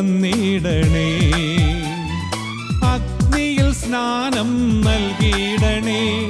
വന്നിടണേ. അഗ്നിയിൽ സ്നാനം നൽകിയിടണേ.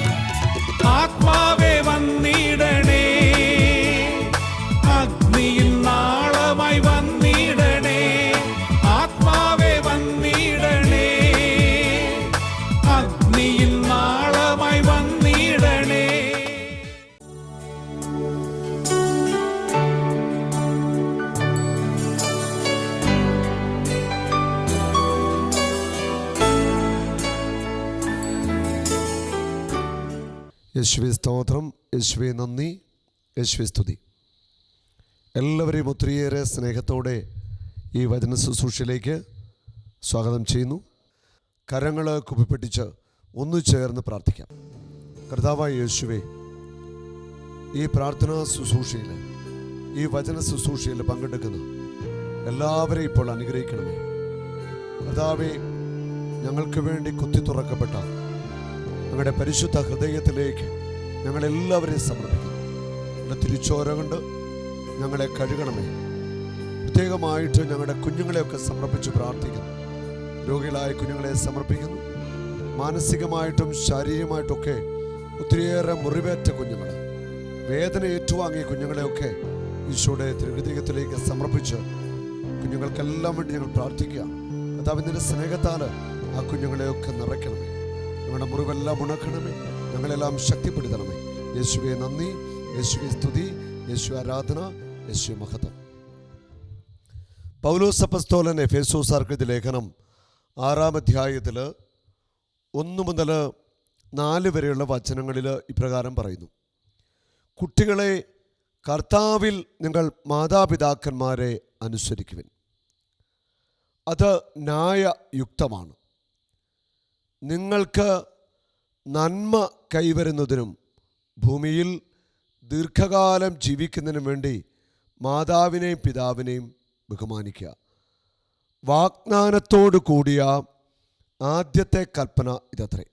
talk യേശുവെ സ്തോത്രം. യേശുവി നന്ദി. യേശുവി സ്തുതി. എല്ലാവരെയും ഒത്തിരിയേറെ സ്നേഹത്തോടെ ഈ വചന ശുശ്രൂഷയിലേക്ക് സ്വാഗതം ചെയ്യുന്നു. കരങ്ങൾ കുപ്പിപ്പെട്ടിച്ച് ഒന്നു ചേർന്ന് പ്രാർത്ഥിക്കാം. കർത്താവായ യേശുവെ ഈ പ്രാർത്ഥനാ ശുശ്രൂഷയിൽ ഈ വചന ശുശ്രൂഷയിൽ പങ്കെടുക്കുന്ന എല്ലാവരെയും ഇപ്പോൾ അനുഗ്രഹിക്കണമേ. കർത്താവെ ഞങ്ങൾക്ക് വേണ്ടി കുത്തി തുറക്കപ്പെട്ട ഞങ്ങളുടെ പരിശുദ്ധ ഹൃദയത്തിലേക്ക് ഞങ്ങളെല്ലാവരെയും സമർപ്പിക്കുന്നു. ഞങ്ങളുടെ തിരിച്ചോര കൊണ്ട് ഞങ്ങളെ കഴുകണമേ. പ്രത്യേകമായിട്ട് ഞങ്ങളുടെ കുഞ്ഞുങ്ങളെയൊക്കെ സമർപ്പിച്ച് പ്രാർത്ഥിക്കുന്നു. രോഗികളായ കുഞ്ഞുങ്ങളെ സമർപ്പിക്കുന്നു. മാനസികമായിട്ടും ശാരീരികമായിട്ടൊക്കെ ഒത്തിരിയേറെ മുറിവേറ്റ കുഞ്ഞുങ്ങൾ വേദന ഏറ്റുവാങ്ങിയ കുഞ്ഞുങ്ങളെയൊക്കെ ഈശോയുടെ തിരുഹൃദയത്തിലേക്ക് സമർപ്പിച്ച് കുഞ്ഞുങ്ങൾക്കെല്ലാം വേണ്ടി ഞങ്ങൾ പ്രാർത്ഥിക്കുക. കഥാവിന്റെ സ്നേഹത്താൽ ആ കുഞ്ഞുങ്ങളെയൊക്കെ നിറയ്ക്കണമേ. ഞങ്ങളുടെ മുറിവെല്ലാം ഉണക്കണമേ. ഞങ്ങളെല്ലാം ശക്തിപ്പെടുത്തണമേ. യേശുവെ നന്ദി യേശുവെ സ്തുതി യേശു ആരാധന യേശു മഹത്വം. പൗലോസപ്പസ്തോലൻ എഫേസോസാർക്കെഴുതിയ ലേഖനം ആറാം അധ്യായത്തിൽ ഒന്ന് മുതൽ നാല് വരെയുള്ള വചനങ്ങളിൽ ഇപ്രകാരം പറയുന്നു. കുട്ടികളെ കർത്താവിൽ നിങ്ങൾ മാതാപിതാക്കന്മാരെ അനുസരിക്കുവിൻ. അത് ന്യായയുക്തമാണ്. നിങ്ങൾക്ക് നന്മ കൈവരുന്നതിനും ഭൂമിയിൽ ദീർഘകാലം ജീവിക്കുന്നതിനും വേണ്ടി മാതാവിനെയും പിതാവിനെയും ബഹുമാനിക്കുക. വാഗ്ദാനത്തോടു കൂടിയ ആദ്യത്തെ കൽപ്പന ഇതത്രേ.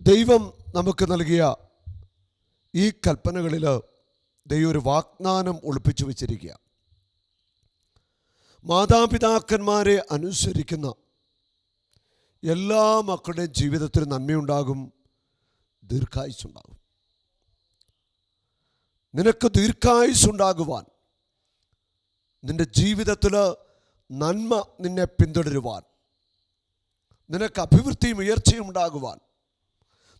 ദൈവം നമുക്ക് നൽകിയ ഈ കൽപ്പനകളിൽ ദൈവം ഒരു വാഗ്ദാനം ഒളിപ്പിച്ചു വച്ചിരിക്കുക. മാതാപിതാക്കന്മാരെ അനുസരിക്കുന്ന എല്ലാ മക്കളുടെയും ജീവിതത്തിൽ നന്മയുണ്ടാകും ദീർഘായുസുണ്ടാകും നിനക്ക് ദീർഘായുസുണ്ടാകുവാൻ നിന്റെ ജീവിതത്തിൽ നന്മ നിന്നെ പിന്തുടരുവാൻ നിനക്ക് അഭിവൃദ്ധിയും ഉയർച്ചയും ഉണ്ടാകുവാൻ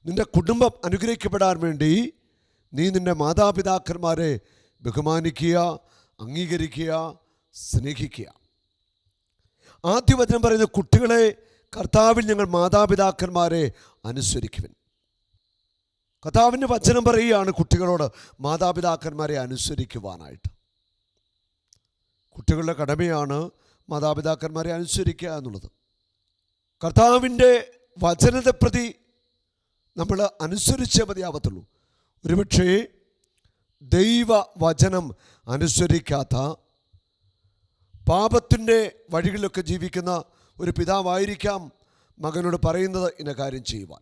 നിന്റെ കുടുംബം അനുഗ്രഹിക്കപ്പെടാൻ വേണ്ടി നീ നിന്റെ മാതാപിതാക്കന്മാരെ ബഹുമാനിക്കുക അംഗീകരിക്കുക സ്നേഹിക്കുക. ആദ്യ വചനം പറയുന്ന കുട്ടികളെ കർത്താവിൽ ഞങ്ങൾ മാതാപിതാക്കന്മാരെ അനുസരിക്കുവിൻ. കർത്താവിന്റെ വചനം പറയുകയാണ് കുട്ടികളോട് മാതാപിതാക്കന്മാരെ അനുസരിക്കുവാനായിട്ട്. കുട്ടികളുടെ കടമയാണ് മാതാപിതാക്കന്മാരെ അനുസരിക്കുക എന്നുള്ളത്. കർത്താവിന്റെ വചനത്തെ പ്രതി നമ്മൾ അനുസരിച്ചേ മതിയാവത്തുള്ളൂ. ഒരുപക്ഷേ ദൈവ വചനം അനുസരിക്കാത്ത പാപത്തിന്റെ വഴികളിലൊക്കെ ജീവിക്കുന്ന ഒരു പിതാവായിരിക്കാം മകനോട് പറയുന്നത് ഇന്ന കാര്യം ചെയ്യുവാൻ.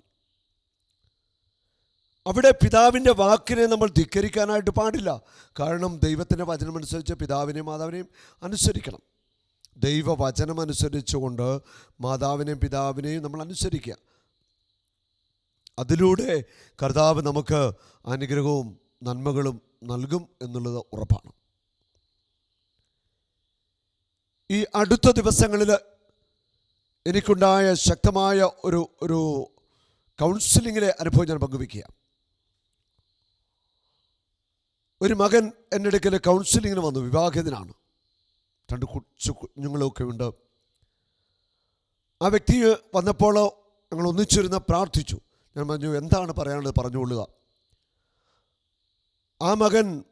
അവിടെ പിതാവിന്റെ വാക്കിനെ നമ്മൾ ധിക്കരിക്കാനായിട്ട് പാടില്ല. കാരണം ദൈവത്തിന്റെ വചനമനുസരിച്ച് പിതാവിനെയും മാതാവിനെയും അനുസരിക്കണം. ദൈവവചനം അനുസരിച്ചുകൊണ്ട് മാതാവിനെയും പിതാവിനെയും നമ്മൾ അനുസരിക്കുക. അതിലൂടെ കർത്താവ് നമുക്ക് അനുഗ്രഹവും നന്മകളും നൽകും എന്നുള്ളത് ഉറപ്പാണ്. ഈ അടുത്ത ദിവസങ്ങളിൽ എനിക്കുണ്ടായ ശക്തമായ ഒരു ഒരു കൗൺസിലിങ്ങിലെ അനുഭവം ഞാൻ പങ്കുവയ്ക്കുക. ഒരു മകൻ എന്റെ അടുക്കൽ കൗൺസിലിങ്ങിന് വന്നു വിവാഹിതനാണ്. രണ്ട് കുഞ്ഞുങ്ങളൊക്കെ ഉണ്ട്. ആ വ്യക്തി വന്നപ്പോൾ ഞങ്ങൾ ഒന്നിച്ചിരുന്ന് പ്രാർത്ഥിച്ചു. ഞാൻ പറഞ്ഞു എന്താണ് പറയാനുള്ളത്? പറഞ്ഞുകൊള്ളുക. ആ മകൻ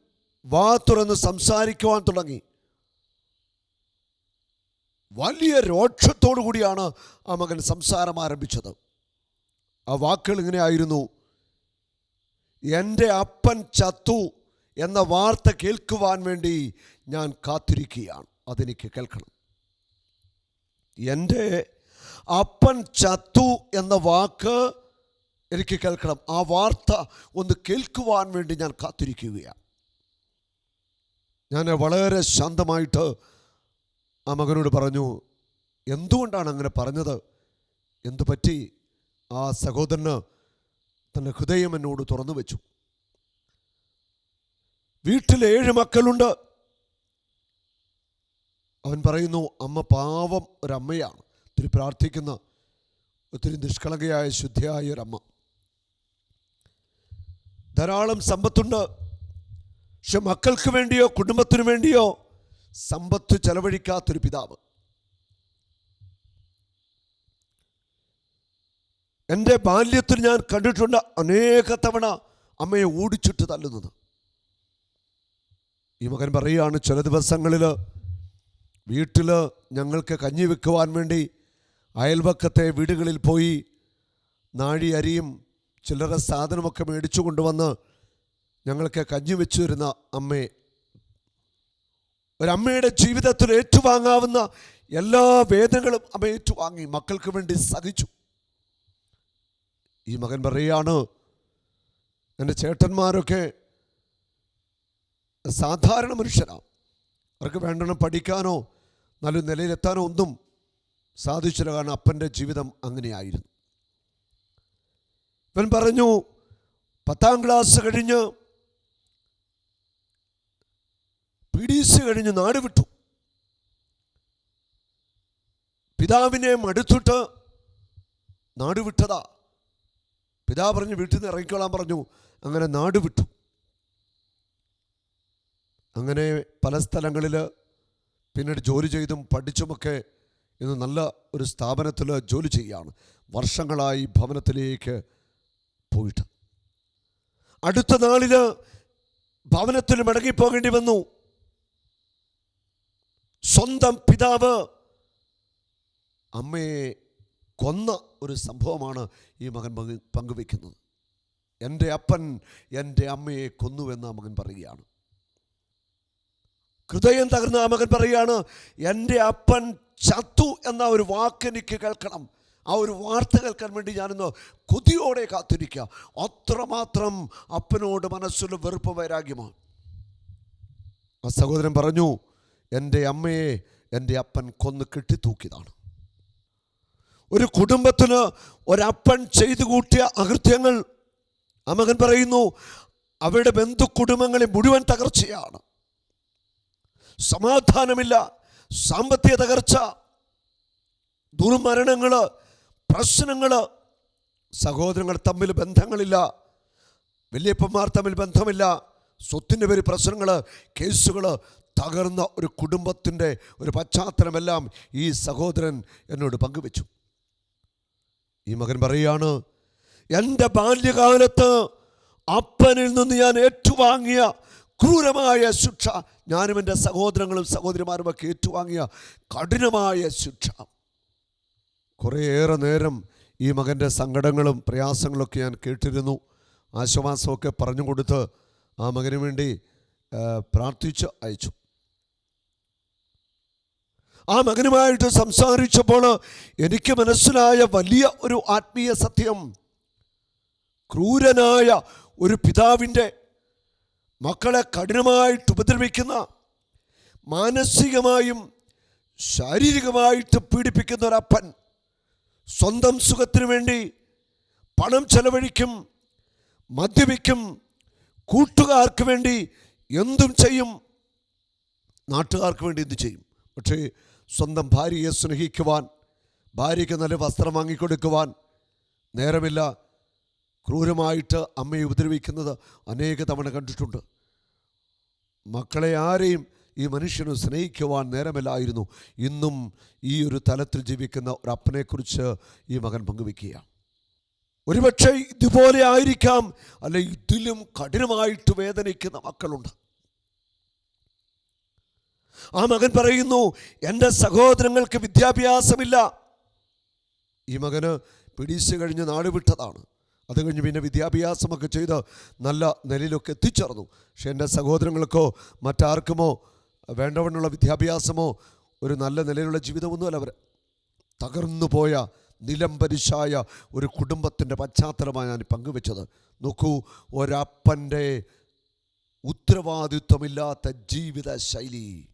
വാ തുറന്ന് സംസാരിക്കുവാൻ തുടങ്ങി. വലിയ രോക്ഷത്തോടു കൂടിയാണ് ആ മകൻ സംസാരം ആരംഭിച്ചത്. ആ വാക്കുകൾ ഇങ്ങനെയായിരുന്നു. എന്റെ അപ്പൻ ചത്തു എന്ന വാർത്ത കേൾക്കുവാൻ വേണ്ടി ഞാൻ കാത്തിരിക്കുകയാണ്. അതെനിക്ക് കേൾക്കണം. എന്റെ അപ്പൻ ചത്തു എന്ന വാക്ക് എനിക്ക് കേൾക്കണം. ആ വാർത്ത ഒന്ന് കേൾക്കുവാൻ വേണ്ടി ഞാൻ കാത്തിരിക്കുകയാണ്. ഞാൻ വളരെ ശാന്തമായിട്ട് ആ മകനോട് പറഞ്ഞു എന്തുകൊണ്ടാണ് അങ്ങനെ പറഞ്ഞത്? എന്തു പറ്റി? ആ സഹോദരന് തന്റെ ഹൃദയം എന്നോട് തുറന്നു വെച്ചു. വീട്ടിൽ ഏഴ് മക്കളുണ്ട്. അവൻ പറയുന്നു അമ്മ പാവം ഒരമ്മയാണ്. ഒത്തിരി പ്രാർത്ഥിക്കുന്ന ഒത്തിരി നിഷ്കളങ്കയായ ശുദ്ധിയായ ഒരമ്മ. ധാരാളം സമ്പത്തുണ്ട്. പക്ഷെ മക്കൾക്ക് വേണ്ടിയോ കുടുംബത്തിന് വേണ്ടിയോ സമ്പത്ത് ചെലവഴിക്കാത്തൊരു പിതാവ്. എന്റെ ബാല്യത്തിൽ ഞാൻ കണ്ടിട്ടുണ്ട് അനേക തവണ അമ്മയെ ഓടിച്ചിട്ട് തല്ലുന്നത്. ഈ മകൻ പറയുകയാണ് ചില ദിവസങ്ങളിൽ വീട്ടിൽ ഞങ്ങൾക്ക് കഞ്ഞി വെക്കുവാൻ വേണ്ടി അയൽവക്കത്തെ വീടുകളിൽ പോയി നാഴി അരിയും ചില്ലറ സാധനമൊക്കെ മേടിച്ചു കൊണ്ടുവന്ന് ഞങ്ങൾക്ക് കഞ്ഞി വെച്ചു തരുന്ന അമ്മയെ ഒരമ്മയുടെ ജീവിതത്തിൽ ഏറ്റുവാങ്ങാവുന്ന എല്ലാ വേദനകളും അമ്മ ഏറ്റുവാങ്ങി മക്കൾക്ക് വേണ്ടി സഹിച്ചു. ഈ മകൻ പറയുകയാണ് എന്റെ ചേട്ടന്മാരൊക്കെ സാധാരണ മനുഷ്യരാണ്. അവർക്ക് വേണ്ടണം പഠിക്കാനോ നല്ല നിലയിലെത്താനോ ഒന്നും സാധിച്ചില്ല. കാരണം അപ്പന്റെ ജീവിതം അങ്ങനെയായിരുന്നു. ഇവൻ പറഞ്ഞു പത്താം ക്ലാസ് കഴിഞ്ഞ് പി ഡി സി കഴിഞ്ഞ് നാട് വിട്ടു. പിതാവിനെ മടുത്തിട്ട് നാട് വിട്ടതാ. പിതാവ് പറഞ്ഞു വീട്ടിൽ നിന്ന് ഇറങ്ങിക്കോളാൻ പറഞ്ഞു. അങ്ങനെ നാട് വിട്ടു. അങ്ങനെ പല സ്ഥലങ്ങളിൽ പിന്നീട് ജോലി ചെയ്തും പഠിച്ചുമൊക്കെ ഇന്ന് നല്ല ഒരു സ്ഥാപനത്തിൽ ജോലി ചെയ്യുകയാണ്. വർഷങ്ങളായി ഭവനത്തിലേക്ക് പോയിട്ട്. അടുത്ത നാളിൽ ഭവനത്തിൽ മടങ്ങിപ്പോകേണ്ടി വന്നു. സ്വന്തം പിതാവ്. അമ്മയെ കൊന്ന ഒരു സംഭവമാണ് ഈ മകൻ പങ്കു പങ്കുവെക്കുന്നത് എന്റെ അപ്പൻ എന്റെ അമ്മയെ കൊന്നുവെന്ന് ആ മകൻ പറയുകയാണ്. ഹൃദയം തകർന്ന ആ മകൻ പറയുകയാണ് എന്റെ അപ്പൻ ചത്തു എന്ന ഒരു വാക്ക് എനിക്ക് കേൾക്കണം. ആ ഒരു വാർത്ത കേൾക്കാൻ വേണ്ടി ഞാനിന്ന് കൊതിയോടെ കാത്തിരിക്കുക. അത്രമാത്രം അപ്പനോട് മനസ്സിൽ വെറുപ്പ് വൈരാഗ്യമാണ്. ആ സഹോദരൻ പറഞ്ഞു എന്റെ അമ്മയെ എന്റെ അപ്പൻ കൊന്നു കൊന്ന് കെട്ടിത്തൂക്കിയതാണ് ഒരു കുടുംബത്തിന് ഒരപ്പൻ ചെയ്തു കൂട്ടിയ അകൃത്യങ്ങൾ ആ മകൻ പറയുന്നു അവരുടെ ബന്ധു കുടുംബങ്ങളെ മുഴുവൻ തകർച്ചയാണ്. സമാധാനമില്ല സാമ്പത്തിക തകർച്ച ദുർമരണങ്ങൾ പ്രശ്നങ്ങൾ സഹോദരങ്ങൾ തമ്മിൽ ബന്ധങ്ങളില്ല വലിയപ്പന്മാർ തമ്മിൽ ബന്ധമില്ല സ്വത്തിന്റെ പേര് പ്രശ്നങ്ങൾ കേസുകൾ തകർന്ന ഒരു കുടുംബത്തിന്റെ ഒരു പശ്ചാത്തലമെല്ലാം ഈ സഹോദരൻ എന്നോട് പങ്കുവെച്ചു. ഈ മകൻ പറയുകയാണ് എന്റെ ബാല്യകാലത്ത് അപ്പനിൽ നിന്ന് ഞാൻ ഏറ്റുവാങ്ങിയ ക്രൂരമായ ശിക്ഷ ഞാനും എന്റെ സഹോദരങ്ങളും സഹോദരിമാരും ഒക്കെ ഏറ്റുവാങ്ങിയ കഠിനമായ ശിക്ഷ. കുറേയേറെ നേരം ഈ മകന്റെ സങ്കടങ്ങളും പ്രയാസങ്ങളൊക്കെ ഞാൻ കേട്ടിരുന്നു. ആശ്വാസമൊക്കെ പറഞ്ഞു കൊടുത്ത് ആ മകന് വേണ്ടി പ്രാർത്ഥിച്ച് അയച്ചു. ആ മകനുമായിട്ട് സംസാരിച്ചപ്പോൾ എനിക്ക് മനസ്സിലായ വലിയ ഒരു ആത്മീയ സത്യം. ക്രൂരനായ ഒരു പിതാവിന്റെ മക്കളെ കഠിനമായിട്ട് ഉപദ്രവിക്കുന്ന മാനസികമായും ശാരീരികമായിട്ട് പീഡിപ്പിക്കുന്ന ഒരപ്പൻ സ്വന്തം സുഖത്തിനു വേണ്ടി പണം ചെലവഴിക്കും മദ്യപിക്കും കൂട്ടുകാർക്ക് വേണ്ടി എന്തും ചെയ്യും. നാട്ടുകാർക്ക് വേണ്ടി എന്ത് ചെയ്യും? പക്ഷേ സ്വന്തം ഭാര്യയെ സ്നേഹിക്കുവാൻ ഭാര്യയ്ക്ക് നല്ല വസ്ത്രം വാങ്ങിക്കൊടുക്കുവാൻ നേരമില്ല. ക്രൂരമായിട്ട് അമ്മയെ ഉപദ്രവിക്കുന്നത് അനേക തവണ കണ്ടിട്ടുണ്ട്. മക്കളെ ആരെയും ഈ മനുഷ്യന് സ്നേഹിക്കുവാൻ നേരമില്ലായിരുന്നു. ഇന്നും ഈ ഒരു തലത്തിൽ ജീവിക്കുന്ന ഒരു അപ്പനെക്കുറിച്ച് ഈ മകൻ പങ്കുവെക്കുകയാണ് ഒരുപക്ഷെ ഇതുപോലെ ആയിരിക്കാം അല്ലെ ഇതിലും കഠിനമായിട്ട് വേദനിക്കുന്ന മക്കളുണ്ട്. ആ മകൻ പറയുന്നു എന്റെ സഹോദരങ്ങൾക്ക് വിദ്യാഭ്യാസമില്ല. ഈ മകന് പിടിച്ചു കഴിഞ്ഞ് നാട് വിട്ടതാണ്. അത് കഴിഞ്ഞ് പിന്നെ വിദ്യാഭ്യാസമൊക്കെ ചെയ്ത് നല്ല നിലയിലൊക്കെ എത്തിച്ചേർന്നു. പക്ഷെ എന്റെ സഹോദരങ്ങൾക്കോ മറ്റാർക്കുമോ വേണ്ടവണ്ണുള്ള വിദ്യാഭ്യാസമോ ഒരു നല്ല നിലയിലുള്ള ജീവിതമൊന്നുമല്ല അവർ തകർന്നു പോയ നിലംപരിശായ ഒരു കുടുംബത്തിന്റെ പശ്ചാത്തലമാണ് ഞാൻ പങ്കുവെച്ചത്. നോക്കൂ ഒരപ്പന്റെ ഉത്തരവാദിത്വമില്ലാത്ത ജീവിത ശൈലി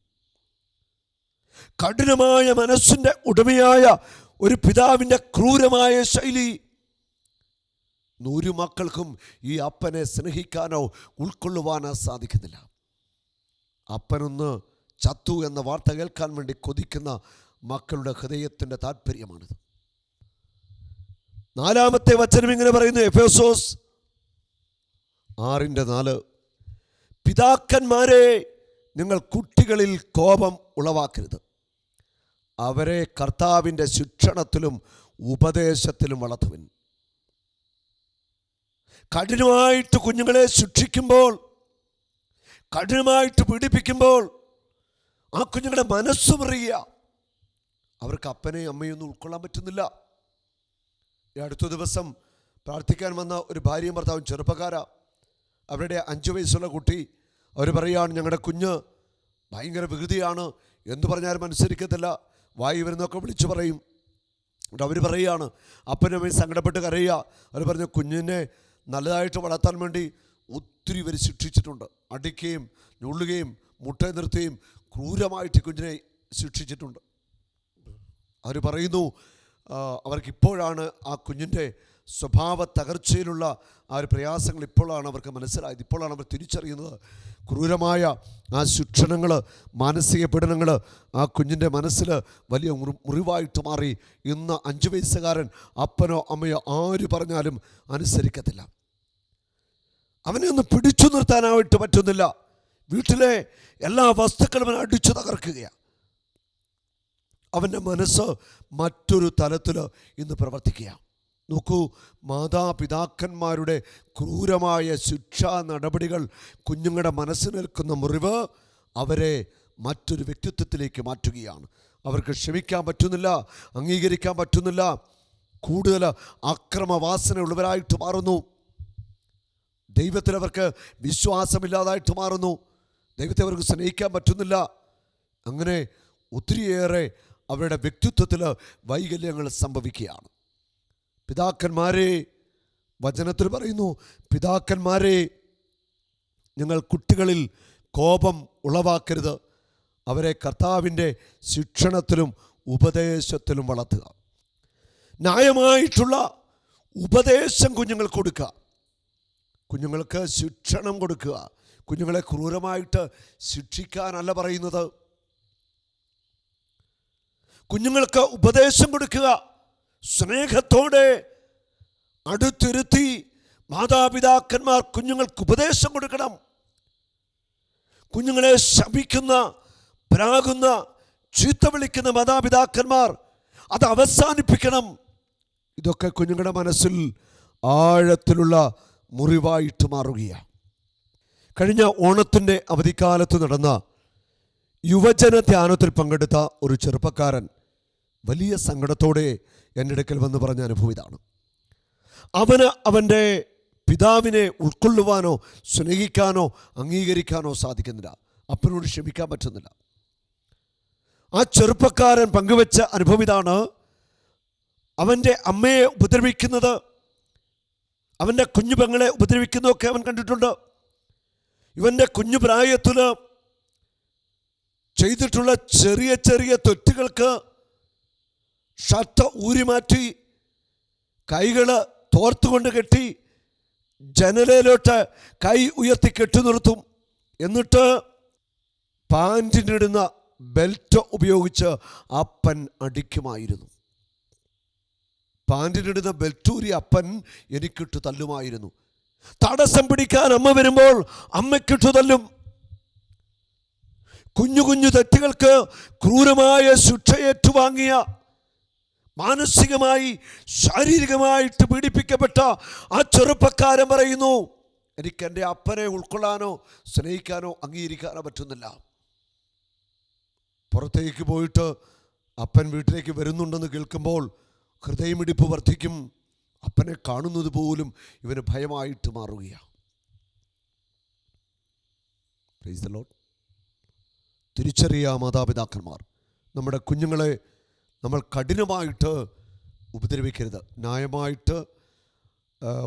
കഠിനമായ മനസ്സിന്റെ ഉടമയായ ഒരു പിതാവിന്റെ ക്രൂരമായ ശൈലി. നൂറു മക്കൾക്കും ഈ അപ്പനെ സ്നേഹിക്കാനോ ഉൾക്കൊള്ളുവാനോ സാധിക്കുന്നില്ല. അപ്പനൊന്ന് ചത്തു എന്ന വാർത്ത കേൾക്കാൻ വേണ്ടി കൊതിക്കുന്ന മക്കളുടെ ഹൃദയത്തിന്റെ താല്പര്യമാണിത് നാലാമത്തെ വചനം ഇങ്ങനെ പറയുന്നു എഫേസോസ് ആറിന്റെ നാല് പിതാക്കന്മാരെ നിങ്ങൾ കുട്ടികളിൽ കോപം ഉളവാക്കരുത്. അവരെ കർത്താവിന്റെ ശിക്ഷണത്തിലും ഉപദേശത്തിലും വളർത്തുവിൻ. കഠിനമായിട്ട് കുഞ്ഞുങ്ങളെ ശിക്ഷിക്കുമ്പോൾ കഠിനമായിട്ട് പീഡിപ്പിക്കുമ്പോൾ ആ കുഞ്ഞുങ്ങളുടെ മനസ്സ് അവർക്ക് അപ്പനെയും അമ്മയൊന്നും ഉൾക്കൊള്ളാൻ പറ്റുന്നില്ല. ഈ അടുത്ത ദിവസം പ്രാർത്ഥിക്കാൻ വന്ന ഒരു ഭാര്യയും ഭർത്താവും ചെറുപ്പക്കാരാ. അവരുടെ അഞ്ചു വയസ്സുള്ള കുട്ടി അവർ പറയുകയാണ് ഞങ്ങളുടെ കുഞ്ഞ് ഭയങ്കര വികൃതിയാണ്. എന്തു പറഞ്ഞാലും അനുസരിക്കത്തില്ല. വായി വരുന്നൊക്കെ വിളിച്ചു പറയും. അവർ പറയുകയാണ് അപ്പനമ്മയും സങ്കടപ്പെട്ട് കരയുക. അവർ പറഞ്ഞ കുഞ്ഞിനെ നല്ലതായിട്ട് വളർത്താൻ വേണ്ടി ഒത്തിരി പേര് ശിക്ഷിച്ചിട്ടുണ്ട്. അടിക്കുകയും ഞുള്ളുകയും മുട്ട നിർത്തുകയും ക്രൂരമായിട്ട് കുഞ്ഞിനെ ശിക്ഷിച്ചിട്ടുണ്ട്. അവർ പറയുന്നു അവർക്കിപ്പോഴാണ് ആ കുഞ്ഞിന്റെ സ്വഭാവ തകർച്ചയിലുള്ള ആ ഒരു പ്രയാസങ്ങൾ ഇപ്പോഴാണ് അവർക്ക് മനസ്സിലായത്. ഇപ്പോഴാണ് അവർ തിരിച്ചറിയുന്നത്. ക്രൂരമായ ആ ശിക്ഷണങ്ങൾ മാനസിക പീഡനങ്ങൾ ആ കുഞ്ഞിന്റെ മനസ്സിൽ വലിയ മുറി- മുറിവായിട്ട് മാറി. ഇന്ന് അഞ്ച് വയസ്സുകാരൻ അപ്പനോ അമ്മയോ ആര് പറഞ്ഞാലും അനുസരിക്കത്തില്ല. അവനെ ഒന്ന് പിടിച്ചു നിർത്താനായിട്ട് പറ്റുന്നില്ല. വീട്ടിലെ എല്ലാ വസ്തുക്കളും അടിച്ചു തകർക്കുകയാണ് അവന്റെ മനസ്സ് മറ്റൊരു തലത്തിൽ ഇന്ന് പ്രവർത്തിക്കുക നോക്കൂ മാതാപിതാക്കന്മാരുടെ ക്രൂരമായ ശിക്ഷാ നടപടികൾ കുഞ്ഞുങ്ങളുടെ മനസ്സിനേൽക്കുന്ന മുറിവ് അവരെ മറ്റൊരു വ്യക്തിത്വത്തിലേക്ക് മാറ്റുകയാണ്. അവർക്ക് ക്ഷമിക്കാൻ പറ്റുന്നില്ല അംഗീകരിക്കാൻ പറ്റുന്നില്ല കൂടുതൽ അക്രമവാസനയുള്ളവരായിട്ട് മാറുന്നു. ദൈവത്തിൽ അവർക്ക് വിശ്വാസമില്ലാതായിട്ട് മാറുന്നു. ദൈവത്തെ അവർക്ക് സ്നേഹിക്കാൻ പറ്റുന്നില്ല. അങ്ങനെ ഒത്തിരിയേറെ അവരുടെ വ്യക്തിത്വത്തിൽ വൈകല്യങ്ങൾ സംഭവിക്കുകയാണ്. പിതാക്കന്മാരെ വചനത്തിൽ പറയുന്നു പിതാക്കന്മാരെ നിങ്ങൾ കുട്ടികളിൽ കോപം ഉളവാക്കരുത്. അവരെ കർത്താവിന്റെ ശിക്ഷണത്തിലും ഉപദേശത്തിലും വളർത്തുക. ന്യായമായിട്ടുള്ള ഉപദേശം കുഞ്ഞുങ്ങൾക്ക് കൊടുക്കുക. കുഞ്ഞുങ്ങൾക്ക് ശിക്ഷണം കൊടുക്കുക. കുഞ്ഞുങ്ങളെ ക്രൂരമായിട്ട് ശിക്ഷിക്കാനല്ല പറയുന്നത്. കുഞ്ഞുങ്ങൾക്ക് ഉപദേശം കൊടുക്കുക. സ്നേഹത്തോടെ അടുത്തിരുത്തി മാതാപിതാക്കന്മാർ കുഞ്ഞുങ്ങൾക്ക് ഉപദേശം കൊടുക്കണം. കുഞ്ഞുങ്ങളെ ശപിക്കുന്ന പ്രാകുന്ന ചീത്ത വിളിക്കുന്ന മാതാപിതാക്കന്മാർ അത് അവസാനിപ്പിക്കണം. ഇതൊക്കെ കുഞ്ഞുങ്ങളുടെ മനസ്സിൽ ആഴത്തിലുള്ള മുറിവായിട്ട് മാറുകയാണ്. കഴിഞ്ഞ ഓണത്തിന്റെ അവധിക്കാലത്ത് നടന്ന യുവജന ധ്യാനത്തിൽ പങ്കെടുത്ത ഒരു ചെറുപ്പക്കാരൻ വലിയ സങ്കടത്തോടെ എന്റെ അടുക്കൽ വന്ന് പറഞ്ഞ അനുഭവം ഇതാണ്. അവന് അവന്റെ പിതാവിനെ ഉൾക്കൊള്ളുവാനോ സ്നേഹിക്കാനോ അംഗീകരിക്കാനോ സാധിക്കുന്നില്ല. അപ്പനോട് ക്ഷമിക്കാൻ പറ്റുന്നില്ല. ആ ചെറുപ്പക്കാരൻ പങ്കുവെച്ച അനുഭവം ഇതാണ്. അവന്റെ അമ്മയെ ഉപദ്രവിക്കുന്നത് അവന്റെ കുഞ്ഞു പെങ്ങളെ ഉപദ്രവിക്കുന്നതൊക്കെ അവൻ കണ്ടിട്ടുണ്ട്. ഇവന്റെ കുഞ്ഞു പ്രായത്തിൽ ചെയ്തിട്ടുള്ള ചെറിയ ചെറിയ തെറ്റുകൾക്ക് ഷർട്ട് ഊരിമാറ്റി കൈകൾ തോർത്തുകൊണ്ട് കെട്ടി ജനലയിലോട്ട് കൈ ഉയർത്തി കെട്ടി നിർത്തും. എന്നിട്ട് പാന്റിനിടുന്ന ബെൽറ്റ് ഉപയോഗിച്ച് അപ്പൻ അടിക്കുമായിരുന്നു. പാന്റിനിടുന്ന ബെൽറ്റൂരി അപ്പൻ എനിക്കിട്ട് തല്ലുമായിരുന്നു. തടസ്സം പിടിക്കാൻ അമ്മ വരുമ്പോൾ അമ്മയ്ക്കിട്ട് തല്ലും. കുഞ്ഞു കുഞ്ഞു തെറ്റുകൾക്ക് ക്രൂരമായ ശിക്ഷ ഏറ്റുവാങ്ങിയ മാനസികമായി ശാരീരികമായിട്ട് പീഡിപ്പിക്കപ്പെട്ട ആ ചെറുപ്പക്കാരൻ പറയുന്നു എനിക്ക് എന്റെ അപ്പനെ ഉൾക്കൊള്ളാനോ സ്നേഹിക്കാനോ അംഗീകരിക്കാനോ പറ്റുന്നില്ല. പുറത്തേക്ക് പോയിട്ട് അപ്പൻ വീട്ടിലേക്ക് വരുന്നുണ്ടെന്ന് കേൾക്കുമ്പോൾ ഹൃദയമിടിപ്പ് വർദ്ധിക്കും. അപ്പനെ കാണുന്നത് പോലും ഇവന് ഭയമായിട്ട് മാറുകയാണ്. തിരിച്ചറിയ മാതാപിതാക്കന്മാർ നമ്മുടെ കുഞ്ഞുങ്ങളെ നമ്മൾ കഠിനമായിട്ട് ഉപദ്രവിക്കരുത്. ന്യായമായിട്ട്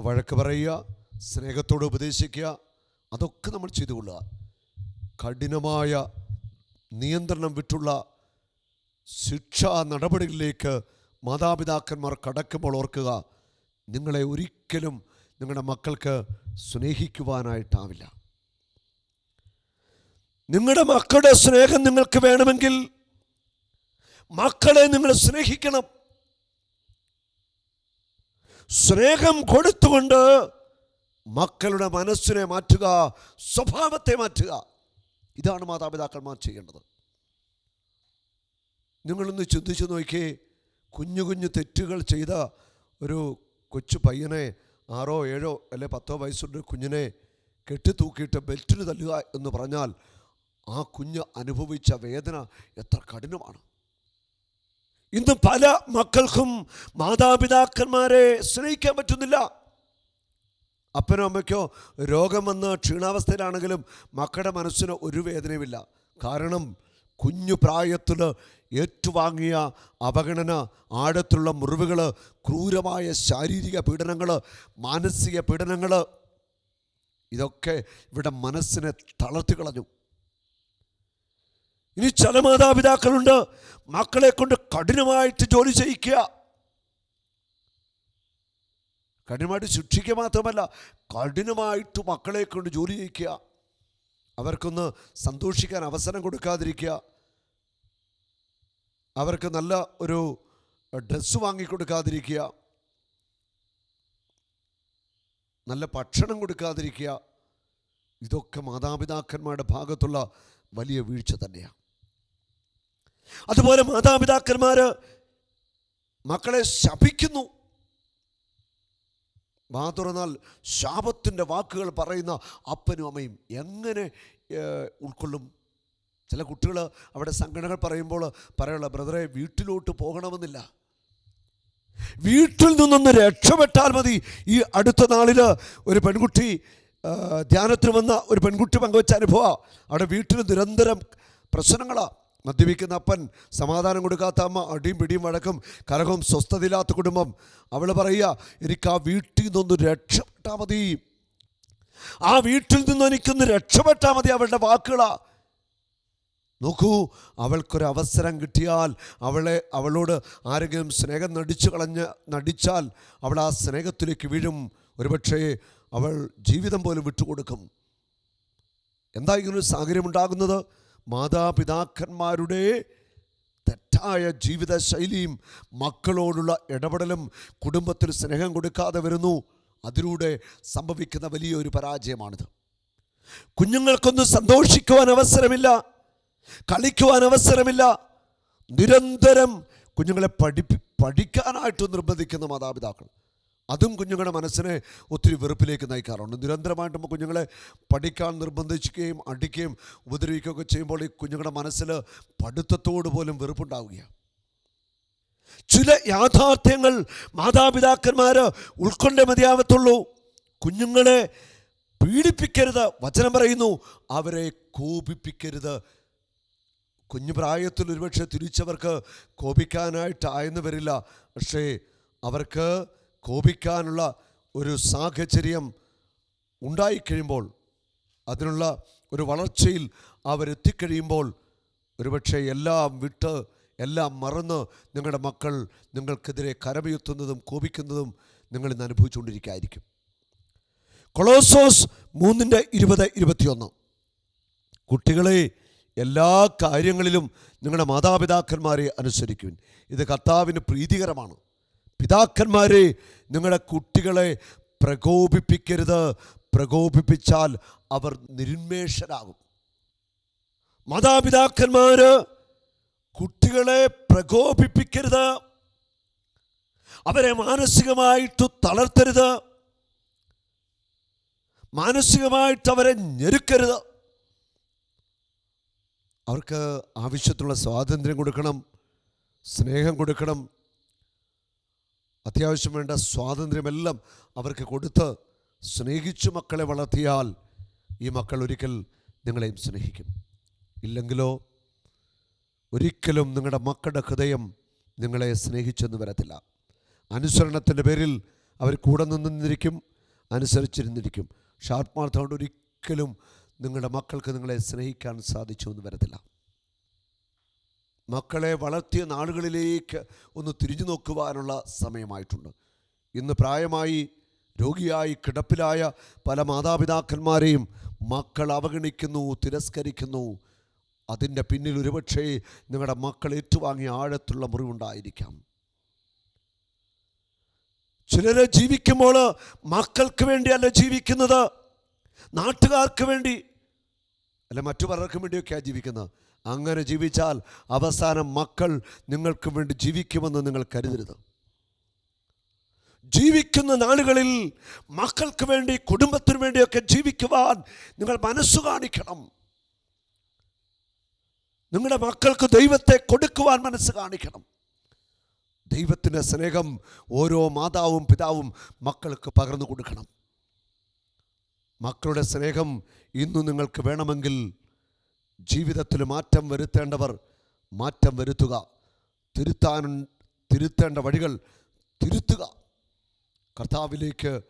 വഴക്ക് പറയുക സ്നേഹത്തോട് ഉപദേശിക്കുക അതൊക്കെ നമ്മൾ ചെയ്തു കൊള്ളുക. കഠിനമായ നിയന്ത്രണം വിട്ടുള്ള ശിക്ഷാ നടപടികളിലേക്ക് മാതാപിതാക്കന്മാർ കടക്കുമ്പോൾ ഓർക്കുക നിങ്ങളെ ഒരിക്കലും നിങ്ങളുടെ മക്കൾക്ക് സ്നേഹിക്കുവാനായിട്ടാവില്ല. നിങ്ങളുടെ മക്കളുടെ സ്നേഹം നിങ്ങൾക്ക് വേണമെങ്കിൽ മക്കളെ നിങ്ങൾ സ്നേഹിക്കണം. സ്നേഹം കൊടുത്തുകൊണ്ട് മക്കളുടെ മനസ്സിനെ മാറ്റുക സ്വഭാവത്തെ മാറ്റുക. ഇതാണ് മാതാപിതാക്കന്മാർ ചെയ്യേണ്ടത്. നിങ്ങളൊന്ന് ചിന്തിച്ചു നോക്കിയേ കുഞ്ഞു കുഞ്ഞു തെറ്റുകൾ ചെയ്ത ഒരു കൊച്ചു പയ്യനെ ആറോ ഏഴോ അല്ലെ പത്തോ വയസ്സുള്ള കുഞ്ഞിനെ കെട്ടിത്തൂക്കിയിട്ട് ബെൽറ്റിന് തല്ലുക എന്ന് പറഞ്ഞാൽ ആ കുഞ്ഞ് അനുഭവിച്ച വേദന എത്ര കഠിനമാണ്. ഇന്ന് പല മക്കൾക്കും മാതാപിതാക്കന്മാരെ സ്നേഹിക്കാൻ പറ്റുന്നില്ല. അപ്പനോ അമ്മയ്ക്കോ രോഗം വന്ന് ക്ഷീണാവസ്ഥയിലാണെങ്കിലും മക്കളുടെ മനസ്സിന് ഒരു വേദനയുമില്ല. കാരണം കുഞ്ഞു പ്രായത്തിൽ ഏറ്റുവാങ്ങിയ അവഗണന ആഴത്തുള്ള മുറിവുകൾ ക്രൂരമായ ശാരീരിക പീഡനങ്ങൾ മാനസിക പീഡനങ്ങൾ ഇതൊക്കെ ഇവിടെ മനസ്സിനെ തളർത്തി കളഞ്ഞു ഇനി ചില മാതാപിതാക്കളുണ്ട് മക്കളെ കൊണ്ട് കഠിനമായിട്ട് ജോലി ചെയ്യിക്കുക. കഠിനമായിട്ട് ശിക്ഷിക്കുക മാത്രമല്ല കഠിനമായിട്ട് മക്കളെ കൊണ്ട് ജോലി ചെയ്യിക്കുക. അവർക്കൊന്ന് സന്തോഷിക്കാൻ അവസരം കൊടുക്കാതിരിക്കുക. അവർക്ക് നല്ല ഒരു ഡ്രസ്സ് വാങ്ങിക്കൊടുക്കാതിരിക്കുക നല്ല ഭക്ഷണം കൊടുക്കാതിരിക്കുക. ഇതൊക്കെ മാതാപിതാക്കന്മാരുടെ ഭാഗത്തുള്ള വലിയ വീഴ്ച തന്നെയാണ്. അതുപോലെ മാതാപിതാക്കന്മാർ മക്കളെ ശപിക്കുന്നു. വാ തുറന്നാൽ ശാപത്തിന്റെ വാക്കുകൾ പറയുന്ന അപ്പനും അമ്മയും എങ്ങനെ ഉൾക്കൊള്ളും? ചില കുട്ടികൾ അവിടെ സംഘടനകൾ പറയുമ്പോൾ പറയുള്ള ബ്രദറെ വീട്ടിലോട്ട് പോകണമെന്നില്ല. വീട്ടിൽ നിന്നൊന്ന് രക്ഷപ്പെട്ടാൽ മതി. ഈ അടുത്ത നാളിൽ ഒരു പെൺകുട്ടി ധ്യാനത്തിന് വന്ന ഒരു പെൺകുട്ടി പങ്കുവെച്ച അനുഭവം. അവിടെ വീട്ടിൽ നിരന്തരം പ്രശ്നങ്ങളാണ് മദ്യപിക്കുന്ന അപ്പൻ സമാധാനം കൊടുക്കാത്ത അമ്മ അടിയും പിടിയും വഴക്കും കലഹവും സ്വസ്ഥതയില്ലാത്ത കുടുംബം. അവൾ പറയുക എനിക്ക് ആ വീട്ടിൽ നിന്നൊന്ന് രക്ഷപ്പെട്ടാൽ മതി. ആ വീട്ടിൽ നിന്ന് എനിക്കൊന്ന് രക്ഷപ്പെട്ടാൽ മതി അവളുടെ വാക്കുകളാ. നോക്കൂ അവൾക്കൊരു അവസരം കിട്ടിയാൽ അവളെ അവളോട് ആരെങ്കിലും സ്നേഹം നടിച്ചു കളഞ്ഞ് നടിച്ചാൽ അവൾ ആ സ്നേഹത്തിലേക്ക് വീഴും. ഒരുപക്ഷേ അവൾ ജീവിതം പോലും വിട്ടുകൊടുക്കും. എന്താ ഇങ്ങനൊരു സാഹചര്യം ഉണ്ടാകുന്നത്? മാതാപിതാക്കന്മാരുടെ തെറ്റായ ജീവിത ശൈലിയും മക്കളോടുള്ള ഇടപെടലും കുടുംബത്തിൽ സ്നേഹം കൊടുക്കാതെ വരുന്നു അതിലൂടെ സംഭവിക്കുന്ന വലിയൊരു പരാജയമാണിത്. കുഞ്ഞുങ്ങൾക്കൊന്നും സന്തോഷിക്കുവാൻ അവസരമില്ല കളിക്കുവാൻ അവസരമില്ല. നിരന്തരം കുഞ്ഞുങ്ങളെ പഠിപ്പി പഠിക്കാനായിട്ട് നിർബന്ധിക്കുന്ന മാതാപിതാക്കൾ. അതും കുഞ്ഞുങ്ങളുടെ മനസ്സിനെ ഒത്തിരി വെറുപ്പിലേക്ക് നയിക്കാറുണ്ട്. നിരന്തരമായിട്ട് നമ്മൾ കുഞ്ഞുങ്ങളെ പഠിക്കാൻ നിർബന്ധിക്കുകയും അടിക്കുകയും ഉപദ്രവിക്കുകയൊക്കെ ചെയ്യുമ്പോൾ ഈ കുഞ്ഞുങ്ങളുടെ മനസ്സിൽ പഠിത്തത്തോട് പോലും വെറുപ്പുണ്ടാവുകയാണ്. ചില യാഥാർത്ഥ്യങ്ങൾ മാതാപിതാക്കന്മാർ ഉൾക്കൊണ്ടേ മതിയാവത്തുള്ളൂ. കുഞ്ഞുങ്ങളെ പീഡിപ്പിക്കരുത് വചനം പറയുന്നു. അവരെ കോപിപ്പിക്കരുത്. കുഞ്ഞു പ്രായത്തിൽ ഒരുപക്ഷെ തിരിച്ചവർക്ക് കോപിക്കാനായിട്ടായെന്ന് വരില്ല. പക്ഷേ അവർക്ക് കോപിക്കാനുള്ള ഒരു സാഹചര്യം ഉണ്ടായിക്കഴിയുമ്പോൾ അതിനുള്ള ഒരു വളർച്ചയിൽ അവരെത്തിക്കഴിയുമ്പോൾ ഒരുപക്ഷെ എല്ലാം വിട്ട് എല്ലാം മറന്ന് നിങ്ങളുടെ മക്കൾ നിങ്ങൾക്കെതിരെ കരമയുത്തുന്നതും കോപിക്കുന്നതും നിങ്ങൾ ഇന്ന് അനുഭവിച്ചുകൊണ്ടിരിക്കുകയായിരിക്കും. കൊളോസോസ് മൂന്നിന്റെ ഇരുപത് ഇരുപത്തിയൊന്ന്. കുട്ടികളെ എല്ലാ കാര്യങ്ങളിലും നിങ്ങളുടെ മാതാപിതാക്കന്മാരെ അനുസരിക്കുവിൻ. ഇത് കർത്താവിന് പ്രീതികരമാണ്. പിതാക്കന്മാരെ നിങ്ങളുടെ കുട്ടികളെ പ്രകോപിപ്പിക്കരുത്. പ്രകോപിപ്പിച്ചാൽ അവർ നിരുന്മേഷരാകും. മാതാപിതാക്കന്മാര് കുട്ടികളെ പ്രകോപിപ്പിക്കരുത്. അവരെ മാനസികമായിട്ട് തളർത്തരുത്. മാനസികമായിട്ട് അവരെ ഞെരുക്കരുത്. അവർക്ക് ആവശ്യത്തിനുള്ള സ്വാതന്ത്ര്യം കൊടുക്കണം സ്നേഹം കൊടുക്കണം. അത്യാവശ്യം വേണ്ട സ്വാതന്ത്ര്യമെല്ലാം അവർക്ക് കൊടുത്ത് സ്നേഹിച്ചു മക്കളെ വളർത്തിയാൽ ഈ മക്കൾ ഒരിക്കൽ നിങ്ങളെയും സ്നേഹിക്കും. ഇല്ലെങ്കിലോ ഒരിക്കലും നിങ്ങളുടെ മക്കളുടെ ഹൃദയം നിങ്ങളെ സ്നേഹിച്ചെന്ന് വരത്തില്ല. അനുസരണത്തിന്റെ പേരിൽ അവർ കൂടെ നിന്നിരിക്കും അനുസരിച്ചിരുന്നിരിക്കും. ഷാർപ്പ് മാർത്തോണ്ട് ഒരിക്കലും നിങ്ങളുടെ മക്കൾക്ക് നിങ്ങളെ സ്നേഹിക്കാൻ സാധിച്ചു എന്ന് വരത്തില്ല. മക്കളെ വളർത്തിയ നാളുകളിലേക്ക് ഒന്ന് തിരിഞ്ഞു നോക്കുവാനുള്ള സമയമായിട്ടുണ്ട്. ഇന്ന് പ്രായമായി രോഗിയായി കിടപ്പിലായ പല മാതാപിതാക്കന്മാരെയും മക്കൾ അവഗണിക്കുന്നു തിരസ്കരിക്കുന്നു. അതിന്റെ പിന്നിൽ ഒരുപക്ഷേ നിങ്ങളുടെ മക്കൾ ഏറ്റുവാങ്ങിയ ആഴത്തുള്ള മുറിവുണ്ടായിരിക്കാം. ചിലര് ജീവിക്കുമ്പോൾ മക്കൾക്ക് വേണ്ടിയല്ല ജീവിക്കുന്നത് നാട്ടുകാർക്ക് വേണ്ടി അല്ല മറ്റു പലർക്കും വേണ്ടിയൊക്കെയാണ് ജീവിക്കുന്നത്. അങ്ങനെ ജീവിച്ചാൽ അവസാനം മക്കൾ നിങ്ങൾക്ക് വേണ്ടി ജീവിക്കുമെന്ന് നിങ്ങൾ കരുതരുത്. ജീവിക്കുന്ന നാളുകളിൽ മക്കൾക്ക് വേണ്ടി കുടുംബത്തിന് വേണ്ടിയൊക്കെ ജീവിക്കുവാൻ നിങ്ങൾ മനസ്സു കാണിക്കണം. നിങ്ങളുടെ മക്കൾക്ക് ദൈവത്തെ കൊടുക്കുവാൻ മനസ്സ് കാണിക്കണം. ദൈവത്തിന്റെ സ്നേഹം ഓരോ മാതാവും പിതാവും മക്കൾക്ക് പകർന്നു കൊടുക്കണം. മക്കളുടെ സ്നേഹം ഇന്ന് നിങ്ങൾക്ക് വേണമെങ്കിൽ ജീവിതത്തിൽ മാറ്റം വരുത്തേണ്ടവർ മാറ്റം വരുത്തുക. തിരുത്താൻ തിരുത്തേണ്ട വഴികൾ തിരുത്തുക. കർത്താവിലേക്ക്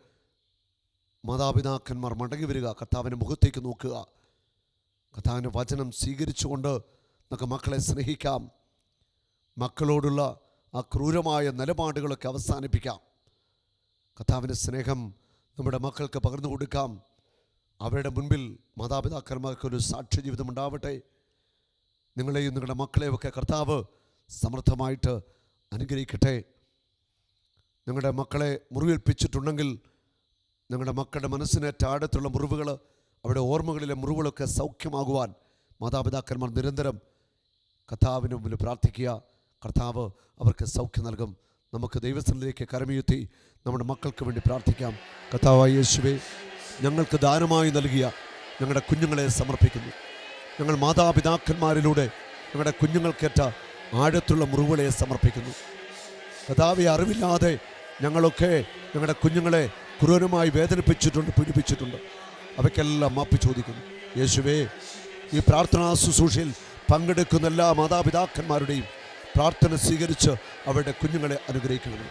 മാതാപിതാക്കന്മാർ മടങ്ങി വരിക. കർത്താവിന്റെ മുഖത്തേക്ക് നോക്കുക. കർത്താവിന്റെ വചനം സ്വീകരിച്ചുകൊണ്ട് നമുക്ക് മക്കളെ സ്നേഹിക്കാം. മക്കളോടുള്ള ആ ക്രൂരമായ നിലപാടുകളൊക്കെ അവസാനിപ്പിക്കാം. കർത്താവിന്റെ സ്നേഹം നമ്മുടെ മക്കൾക്ക് പകർന്നു കൊടുക്കാം. അവരുടെ മുൻപിൽ മാതാപിതാക്കന്മാർക്ക് ഒരു സാക്ഷ്യ ജീവിതം ഉണ്ടാവട്ടെ. നിങ്ങളെയും നിങ്ങളുടെ മക്കളെയും ഒക്കെ കർത്താവ് സമൃദ്ധമായിട്ട് അനുഗ്രഹിക്കട്ടെ. നിങ്ങളുടെ മക്കളെ മുറിവേൽപ്പിച്ചിട്ടുണ്ടെങ്കിൽ നിങ്ങളുടെ മക്കളുടെ മനസ്സിനേറ്റ ആഴത്തുള്ള മുറിവുകൾ അവരുടെ ഓർമ്മകളിലെ മുറിവുകളൊക്കെ സൗഖ്യമാകുവാൻ മാതാപിതാക്കന്മാർ നിരന്തരം കർത്താവിന് മുമ്പിൽ പ്രാർത്ഥിക്കുക. കർത്താവ് അവർക്ക് സൗഖ്യം നൽകും. നമുക്ക് ദൈവസ്ഥനിലേക്ക് കരമയുത്തി നമ്മുടെ മക്കൾക്ക് വേണ്ടി പ്രാർത്ഥിക്കാം. കർത്താവായ യേശുവേ ഞങ്ങൾക്ക് ദാനമായി നൽകിയ ഞങ്ങളുടെ കുഞ്ഞുങ്ങളെ സമർപ്പിക്കുന്നു. ഞങ്ങൾ മാതാപിതാക്കന്മാരിലൂടെ ഞങ്ങളുടെ കുഞ്ഞുങ്ങൾക്കേറ്റ ആഴത്തുള്ള മുറിവുകളെ സമർപ്പിക്കുന്നു. കഥാവി അറിവില്ലാതെ ഞങ്ങളൊക്കെ ഞങ്ങളുടെ കുഞ്ഞുങ്ങളെ ക്രൂരമായി വേദനിപ്പിച്ചിട്ടുണ്ട് പീഡിപ്പിച്ചിട്ടുണ്ട്. അവയ്ക്കെല്ലാം മാപ്പ് ചോദിക്കുന്നു. യേശുവേ ഈ പ്രാർത്ഥനാ ശുശ്രൂഷയിൽ പങ്കെടുക്കുന്ന എല്ലാ മാതാപിതാക്കന്മാരുടെയും പ്രാർത്ഥന സ്വീകരിച്ച് അവരുടെ കുഞ്ഞുങ്ങളെ അനുഗ്രഹിക്കണം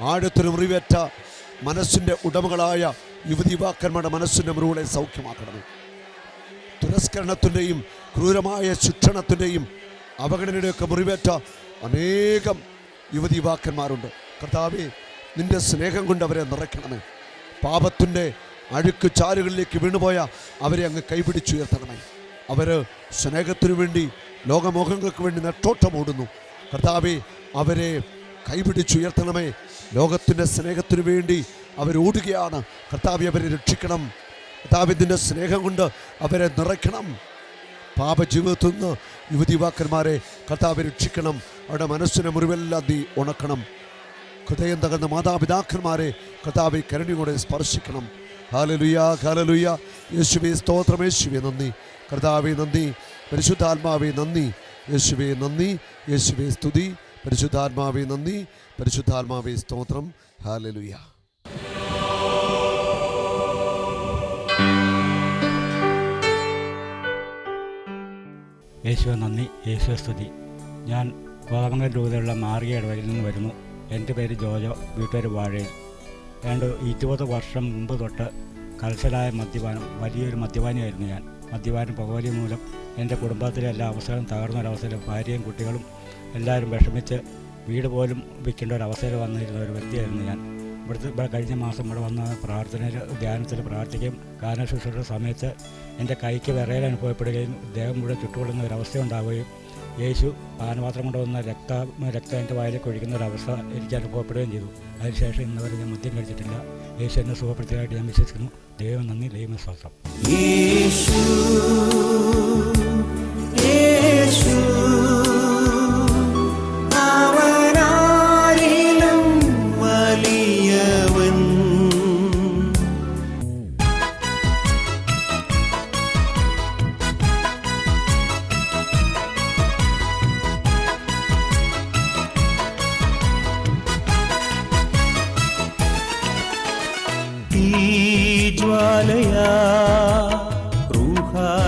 ആഴത്തിന് മുറിവേറ്റ മനസ്സിന്റെ ഉടമകളായ യുവതി യുവാക്കന്മാരുടെ മനസ്സിന്റെ മുറിവുകളെ സൗഖ്യമാക്കണമേ. തുരസ്കരണത്തിന്റെയും ക്രൂരമായ ശിക്ഷണത്തിന്റെയും അവഗണനയുടെയൊക്കെ മുറിവേറ്റ അനേകം യുവതി യുവാക്കന്മാരുണ്ട് കർത്താവെ നിന്റെ സ്നേഹം കൊണ്ട് അവരെ നിറയ്ക്കണമേ. പാപത്തിന്റെ അഴുക്ക് ചാലുകളിലേക്ക് വീണുപോയ അവരെ അങ്ങ് കൈപിടിച്ചുയർത്തണമേ. അവർ സ്നേഹത്തിനു വേണ്ടി ലോകമോഹങ്ങൾക്ക് വേണ്ടി നെട്ടോട്ടമോടുന്നു കർത്താവെ അവരെ കൈപിടിച്ചുയർത്തണമേ. ലോകത്തിന്റെ സ്നേഹത്തിനു വേണ്ടി അവരോടുകയാണ്. കർത്താവ് അവരെ രക്ഷിക്കണം. കർത്താവിന്റെ സ്നേഹം കൊണ്ട് അവരെ നിറയ്ക്കണം. പാപജീവിതത്തിൽ നിന്ന് യുവതിവാക്കന്മാരെ കർത്താവ് രക്ഷിക്കണം. അവരുടെ മനസ്സിനെ മുറിവെല്ലാം നീ ഉണക്കണം. ഹൃദയം തകർന്ന മാതാപിതാക്കന്മാരെ കർത്താവ് കരുണിയോടെ സ്പർശിക്കണം. ഹാലലുയ ഹാലലുയ യേശുവെ സ്തോത്രം. യേശുവെ നന്ദി. കർത്താവെ നന്ദി. പരിശുദ്ധാത്മാവെ നന്ദി. യേശുവെ നന്ദി. യേശുവെ സ്തുതി. പരിശുദ്ധാത്മാവെ നന്ദി. പരിശുദ്ധാത്മാവെ സ്തോത്രം. ഹാലലുയ യേശുവെ നന്ദി. യേശുവെ സ്തുതി. ഞാൻ കോതമംഗലം രൂപതയുള്ള മാർഗിയ ഇടവരിൽ നിന്ന് വരുന്നു. എന്റെ പേര് ജോജോ. വീട്ടുപേര് വാഴയിൽ. ഏതാണ്ട് ഇരുപത് വർഷം മുമ്പ് തൊട്ട് കൽസലായ മദ്യപാനം വലിയൊരു മദ്യപാനിയായിരുന്നു ഞാൻ. മദ്യപാനം പുകവലി മൂലം എന്റെ കുടുംബത്തിലെ എല്ലാ അവസരവും തകർന്നൊരവസരം ഭാര്യയും കുട്ടികളും എല്ലാവരും വിഷമിച്ച് വീട് പോലും വിൽക്കേണ്ട ഒരു അവസരം വന്നിരുന്ന ഒരു വ്യക്തിയായിരുന്നു ഞാൻ. ഇവിടുത്തെ ഇവിടെ കഴിഞ്ഞ മാസം ഇവിടെ വന്ന പ്രാർത്ഥനയിൽ ധ്യാനത്തിൽ പ്രാർത്ഥിക്കുകയും ശുശ്രൂഷയുടെ സമയത്ത് എന്റെ കൈക്ക് വിറയൽ അനുഭവപ്പെടുകയും ദേഹം മുഴുവൻ ചുട്ടുകൊള്ളുന്ന ഒരവസ്ഥ ഉണ്ടാവുകയും യേശു പാനപാത്രം കൊണ്ടുവന്ന രക്ത രക്തം എന്റെ വായിലേക്ക് ഒഴിക്കുന്ന ഒരവസ്ഥ എനിക്ക് അനുഭവപ്പെടുകയും ചെയ്തു. അതിനുശേഷം ഇന്നവരെ ഞാൻ മദ്യം കഴിച്ചിട്ടില്ല. യേശു എന്നെ സുഖപ്പെടുത്തിയതായിട്ട് ഞാൻ വിശ്വസിക്കുന്നു. ദൈവം നന്ദി ദൈവം സ്വസ്ഥം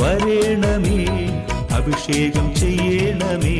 വരേണമേ അഭിഷേകം ചെയ്യണമേ.